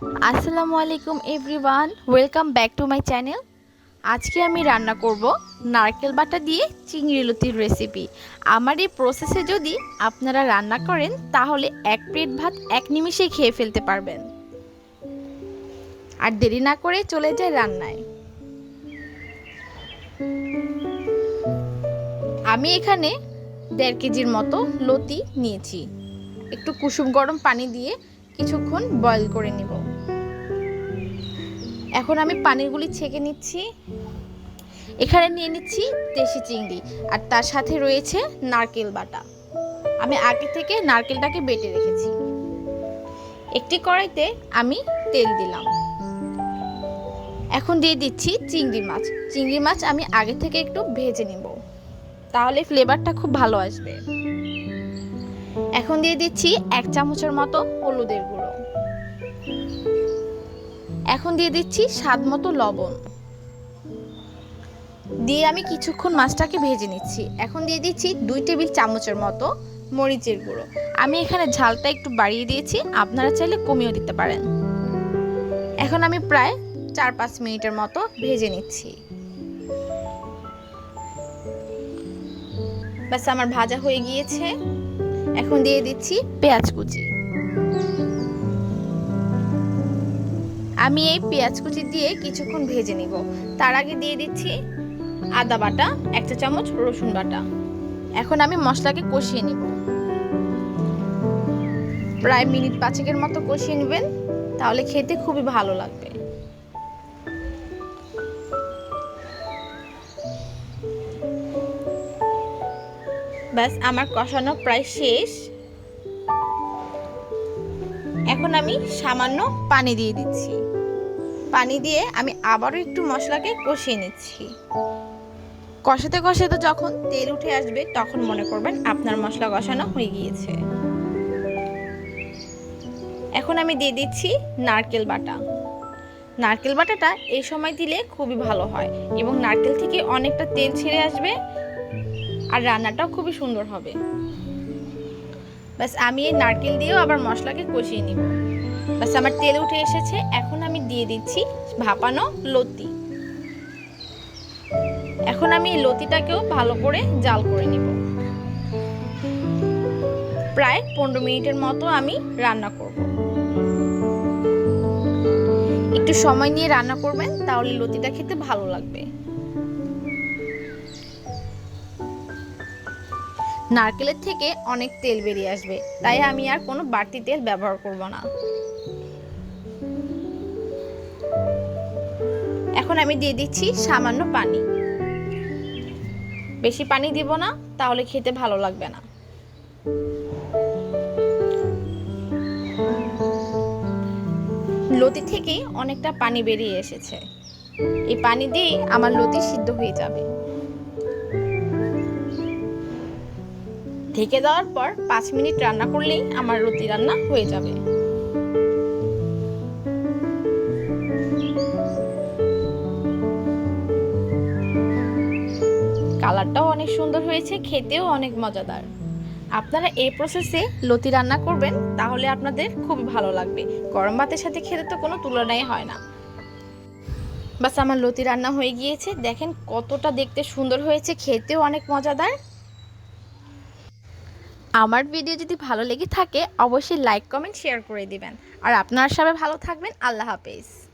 আসসালামু আলাইকুম everyone, welcome back to my channel. আজকে আমি রান্না করব নারকেল বাটা দিয়ে চিংড়ি লতির রেসিপি। আমার এই প্রসেসে যদি আপনারা রান্না করেন, তাহলে এক প্লেট ভাত এক নিমিষেই খেয়ে ফেলতে পারবেন। আর দেরি না করে চলে যায় রান্নায়। আমি এখানে দেড় কেজির মতো লতি নিয়েছি। একটু কুসুম গরম পানি দিয়ে কিছুক্ষণ বয়েল করে নিব। এখন আমি পানিরগুলি ছেঁকে নিচ্ছি। এখানে নিয়ে নিচ্ছি দেশি চিংড়ি আর তার সাথে রয়েছে নারকেল বাটা। আমি আগে থেকে নারকেলটাকে বেটে রেখেছি। একটি কড়াইতে আমি তেল দিলাম। এখন দিয়ে দিচ্ছি চিংড়ি মাছ। চিংড়ি মাছ আমি আগে থেকে একটু ভেজে নিব। তাহলে ফ্লেভারটা খুব ভালো আসবে। এখন দিয়ে দিচ্ছি এক চামচের মতো হলুদের গুঁড়ো। এখন দিয়ে দিচ্ছি স্বাদ মতো লবণ। দিয়ে আমি কিছুক্ষণ মাছটাকে ভেজে নিচ্ছি। এখন দিয়ে দিচ্ছি দুই টেবিল চামচের মতো মরিচের গুঁড়ো। আমি এখানে ঝালটা একটু বাড়িয়ে দিয়েছি, আপনারা চাইলে কমিয়েও দিতে পারেন। এখন আমি প্রায় চার পাঁচ মিনিটের মতো ভেজে নিচ্ছি। ব্যাস, আমার ভাজা হয়ে গিয়েছে। এখন দিয়ে দিচ্ছি পেঁয়াজ কুচি। আমি এই পেঁয়াজ কুচি দিয়ে কিছুক্ষণ ভেজে নিব। তার আগে দিয়ে দিচ্ছি আদা বাটা এক চা চামচ রসুন বাটা। এখন আমি মশলাকে কষিয়ে নিব। প্রায় মিনিট পাঁচেকের মতো কষিয়ে নেবেন, তাহলে খেতে খুবই ভালো লাগবে। ব্যাস, আমার কষানো প্রায় শেষ। এখন আমি সামান্য পানি দিয়ে দিচ্ছি। পানি দিয়ে আমি আবারও একটু মশলাকে কষিয়ে নিচ্ছি। কষাতে কষাতে যখন তেল উঠে আসবে, তখন মনে করবেন আপনার মশলা কষানো হয়ে গিয়েছে। এখন আমি দিয়ে দিচ্ছি নারকেল বাটা। নারকেল বাটাটা এই সময় দিলে খুবই ভালো হয় এবং নারকেল থেকে অনেকটা তেল ছেড়ে আসবে আর রান্নাটাও খুবই সুন্দর হবে। ব্যাস আমি এই নারকেল দিয়েও আবার মশলাকে কষিয়ে নিব। ব্যাস আমার তেল উঠে এসেছে, এখন আমি দিয়ে দিচ্ছি ভাপানো লতি। এখন আমি এই লতিটাকেও ভালো করে জাল করে নিব। প্রায় পনেরো মিনিটের মতো আমি রান্না করব। একটু সময় নিয়ে রান্না করবেন, তাহলে লতিটা খেতে ভালো লাগবে। নারকেলের থেকে অনেক তেল বেরিয়ে আসবে, তাই আমি আর কোনো বাড়তি তেল ব্যবহার করব না। এখন আমি দিয়ে দিচ্ছি সামান্য পানি। বেশি পানি দিব না, তাহলে খেতে ভালো লাগবে না। লতি থেকে অনেকটা পানি বেরিয়ে এসেছে। এই পানি দিয়েই আমার লতি সিদ্ধ হয়ে যাবে। ঢেকে দেওয়ার পর পাঁচ মিনিট রান্না করলেই আমার রুটি রান্না হয়ে যাবে। কালারটাও অনেক সুন্দর হয়েছে, খেতেও অনেক মজাদার। আপনারা এই প্রসেসে লতি রান্না করবেন, তাহলে আপনাদের খুবই ভালো লাগবে। গরম ভাতের সাথে খেতে তো কোনো তুলনাই হয় না। বাস, আমার লতি রান্না হয়ে গিয়েছে। দেখেন কতটা দেখতে সুন্দর হয়েছে, খেতেও অনেক মজাদার। আমার ভিডিও যদি ভালো লেগে থাকে, অবশ্যই লাইক কমেন্ট শেয়ার করে দিবেন। আর আপনার সবাই ভালো থাকবেন, আল্লাহ হাফেজ।